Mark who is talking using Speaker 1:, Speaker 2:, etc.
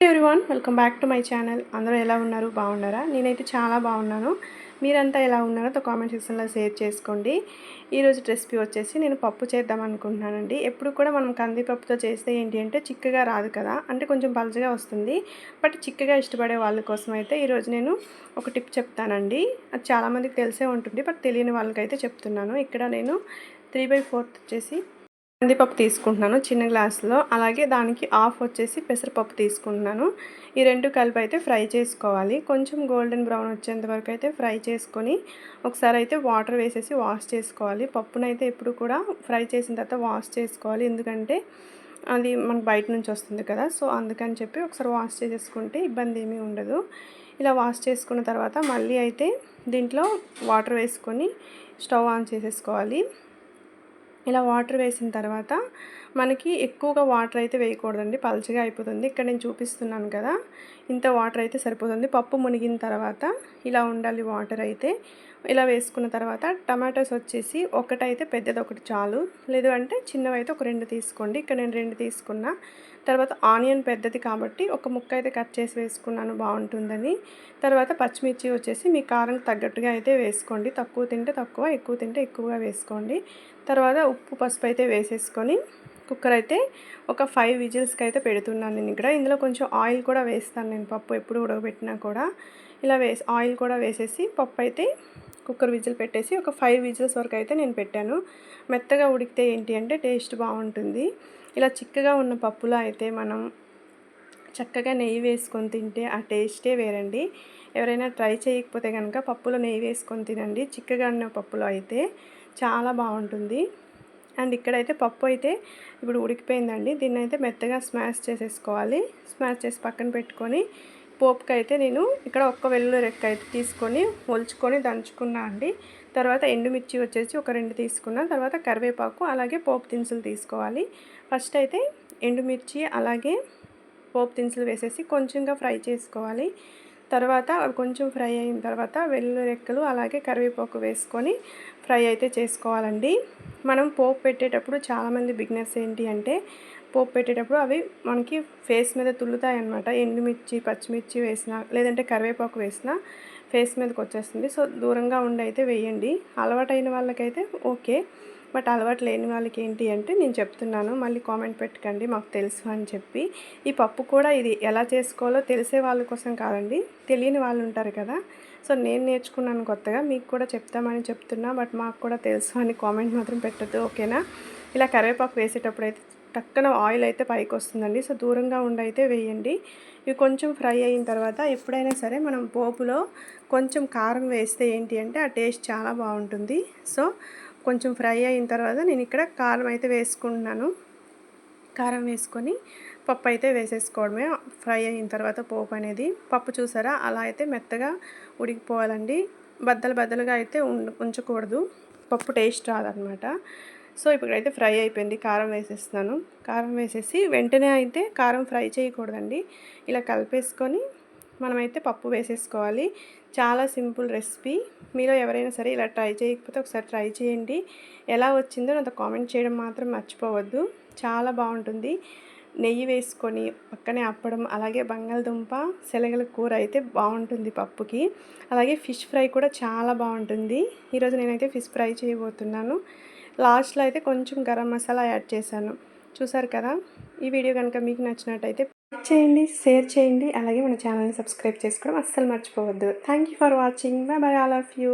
Speaker 1: Everyone welcome back to my channel అందరూ ఎలా ఉన్నారు? బాగున్నారా? నేనైతే చాలా బాగున్నాను. మీరంతా ఎలా ఉన్నారో తో కామెంట్ సెక్షన్లో షేర్ చేసుకోండి. ఈరోజు రెసిపీ వచ్చేసి నేను పప్పు చేద్దాం అనుకుంటున్నానండి. ఎప్పుడు కూడా మనం కందిపప్పుతో చేస్తే ఏంటి అంటే చిక్కగా రాదు కదా. అంటే కొంచెం పలుచగా వస్తుంది. బట్ చిక్కగా ఇష్టపడే వాళ్ళ కోసం అయితే ఈరోజు నేను ఒక టిప్ చెప్తానండి. అది చాలామందికి తెలిసే ఉంటుంది. బట్ తెలియని వాళ్ళకైతే చెప్తున్నాను. ఇక్కడ నేను త్రీ బై ఫోర్త్ వచ్చేసి కందిపప్పు తీసుకుంటున్నాను చిన్న గ్లాసులో. అలాగే దానికి ఆఫ్ వచ్చేసి పెసరపప్పు తీసుకుంటున్నాను. ఈ రెండు కలిపి అయితే ఫ్రై చేసుకోవాలి. కొంచెం గోల్డెన్ బ్రౌన్ వచ్చేంత వరకు అయితే ఫ్రై చేసుకొని ఒకసారి అయితే వాటర్ వేసేసి వాష్ చేసుకోవాలి. పప్పునైతే ఎప్పుడు కూడా ఫ్రై చేసిన తర్వాత వాష్ చేసుకోవాలి. ఎందుకంటే అది మనకు బయట నుంచి వస్తుంది కదా. సో అందుకని చెప్పి ఒకసారి వాష్ చేసేసుకుంటే ఇబ్బంది ఏమీ ఉండదు. ఇలా వాష్ చేసుకున్న తర్వాత మళ్ళీ అయితే దీంట్లో వాటర్ వేసుకొని స్టవ్ ఆన్ చేసేసుకోవాలి. ఇలా వాటర్ వేసిన తర్వాత మనకి ఎక్కువగా వాటర్ అయితే వేయకూడదండి. పలచగా అయిపోతుంది. ఇక్కడ నేను చూపిస్తున్నాను కదా. ఇంత వాటర్ అయితే సరిపోతుంది. పప్పు మునిగిన తర్వాత ఇలా ఉండాలి వాటర్ అయితే. ఇలా వేసుకున్న తర్వాత టమాటోస్ వచ్చేసి ఒకటైతే పెద్దది ఒకటి చాలు. లేదు అంటే చిన్నవైతే ఒక రెండు తీసుకోండి. ఇక్కడ నేను రెండు తీసుకున్నా. తర్వాత ఆనియన్ పెద్దది కాబట్టి ఒక ముక్క అయితే కట్ చేసి వేసుకున్నాను. బాగుంటుందని. తర్వాత పచ్చిమిర్చి వచ్చేసి మీ కారం తగ్గట్టుగా అయితే వేసుకోండి. తక్కువ తింటే తక్కువ ఎక్కువ తింటే ఎక్కువగా వేసుకోండి. తర్వాత ఉప్పు పసుపు అయితే వేసేసుకొని కుక్కర్ అయితే ఒక ఫైవ్ విజిల్స్కి అయితే పెడుతున్నాను నేను ఇక్కడ. ఇందులో కొంచెం ఆయిల్ కూడా వేస్తాను నేను పప్పు ఎప్పుడు ఉడకబెట్టినా కూడా. ఇలా వేసి ఆయిల్ కూడా వేసేసి పప్పు అయితే కుక్కర్ విజిల్ పెట్టేసి ఒక ఫైవ్ విజిల్స్ వరకు అయితే నేను పెట్టాను. మెత్తగా ఉడికితే ఏంటి అంటే టేస్ట్ బాగుంటుంది. ఇలా చిక్కగా ఉన్న పప్పులో అయితే మనం చక్కగా నెయ్యి వేసుకొని తింటే ఆ టేస్టే వేరండి. ఎవరైనా ట్రై చేయకపోతే కనుక పప్పులో నెయ్యి వేసుకొని తినండి. చిక్కగా ఉన్న పప్పులో అయితే చాలా బాగుంటుంది. అండ్ ఇక్కడైతే పప్పు అయితే ఇప్పుడు ఉడికిపోయిందండి. దీన్ని అయితే మెత్తగా స్మాష్ చేసేసుకోవాలి. స్మాష్ చేసి పక్కన పెట్టుకొని పోపుకి అయితే నేను ఇక్కడ ఒక్క వెల్లుల్లి రెక్క అయితే తీసుకొని ఒలుచుకొని దంచుకున్నా అండి. తర్వాత ఎండుమిర్చి వచ్చేసి ఒక రెండు తీసుకున్నా. తర్వాత కరివేపాకు అలాగే పోపు దినుసులు తీసుకోవాలి. ఫస్ట్ అయితే ఎండుమిర్చి అలాగే పోపు దినుసులు వేసేసి కొంచెంగా ఫ్రై చేసుకోవాలి. తర్వాత అవి కొంచెం ఫ్రై అయిన తర్వాత వెల్లుల్లి రెక్కలు అలాగే కరివేపాకు వేసుకొని ఫ్రై అయితే చేసుకోవాలండి. మనం పోపు పెట్టేటప్పుడు చాలామంది బిగినర్స్ ఏంటి అంటే పోపు పెట్టేటప్పుడు అవి మనకి ఫేస్ మీద తుల్లుతాయి అనమాట ఎండుమిర్చి పచ్చిమిర్చి వేసిన లేదంటే కరివేపాకు వేసిన ఫేస్ మీదకి వచ్చేస్తుంది. సో దూరంగా ఉండి అయితే వేయండి. అలవాటైన వాళ్ళకైతే ఓకే. బట్ అలవాటు లేని వాళ్ళకి ఏంటి అంటే నేను చెప్తున్నాను మళ్ళీ కామెంట్ పెట్టకండి మాకు తెలుసు అని చెప్పి. ఈ పప్పు కూడా ఇది ఎలా చేసుకోవాలో తెలిసే వాళ్ళ కోసం కాదండి తెలియని వాళ్ళు ఉంటారు కదా. సో నేను నేర్చుకున్నాను కొత్తగా మీకు కూడా చెప్తామని చెప్తున్నా బట్ మాకు కూడా తెలుసు అని కామెంట్ మాత్రం పెట్టద్దు ఓకేనా? ఇలా కరివేపాకు వేసేటప్పుడు అయితే టక్కన ఆయిల్ అయితే పైకి వస్తుందండి సో దూరంగా ఉండి అయితే వేయండి. ఇవి కొంచెం ఫ్రై అయిన తర్వాత ఎప్పుడైనా సరే మనం పోపులో కొంచెం కారం వేస్తే ఏంటి అంటే ఆ టేస్ట్ చాలా బాగుంటుంది. సో కొంచెం ఫ్రై అయిన తర్వాత నేను ఇక్కడ కారం అయితే వేసుకుంటున్నాను. కారం వేసుకొని పప్పు అయితే వేసేసుకోవడమే. ఫ్రై అయిన తర్వాత పోపు అనేది. పప్పు చూసారా? అలా అయితే మెత్తగా ఉడికిపోవాలండి. బద్దలు బద్దలుగా అయితే ఉంచకూడదు. పప్పు టేస్ట్ రాదనమాట సో ఇప్పుడైతే ఫ్రై అయిపోయింది. కారం వేసేస్తున్నాను. కారం వేసేసి వెంటనే అయితే కారం ఫ్రై చేయకూడదండి. ఇలా కలిపేసుకొని మనమైతే పప్పు వేసేసుకోవాలి. చాలా సింపుల్ రెసిపీ. మీలో ఎవరైనా సరే ఇలా ట్రై చేయకపోతే ఒకసారి ట్రై చేయండి. ఎలా వచ్చిందో నాతో కామెంట్ చేయడం మాత్రం మర్చిపోవద్దు. చాలా బాగుంటుంది. నెయ్యి వేసుకొని పక్కనే అప్పడం అలాగే బంగాళదుంప శనగల కూర అయితే బాగుంటుంది పప్పుకి. అలాగే ఫిష్ ఫ్రై కూడా చాలా బాగుంటుంది. ఈరోజు నేనైతే ఫిష్ ఫ్రై చేయబోతున్నాను. లాస్ట్లో అయితే కొంచెం గరం మసాలా యాడ్ చేశాను. చూసారు కదా? ఈ వీడియో కనుక మీకు నచ్చినట్టయితే చేయండి షేర్ చేయండి అలాగే మన ఛానల్ని సబ్స్క్రైబ్ చేసుకోవడం అస్సలు మర్చిపోవద్దు. Thank you for watching bye bye all of you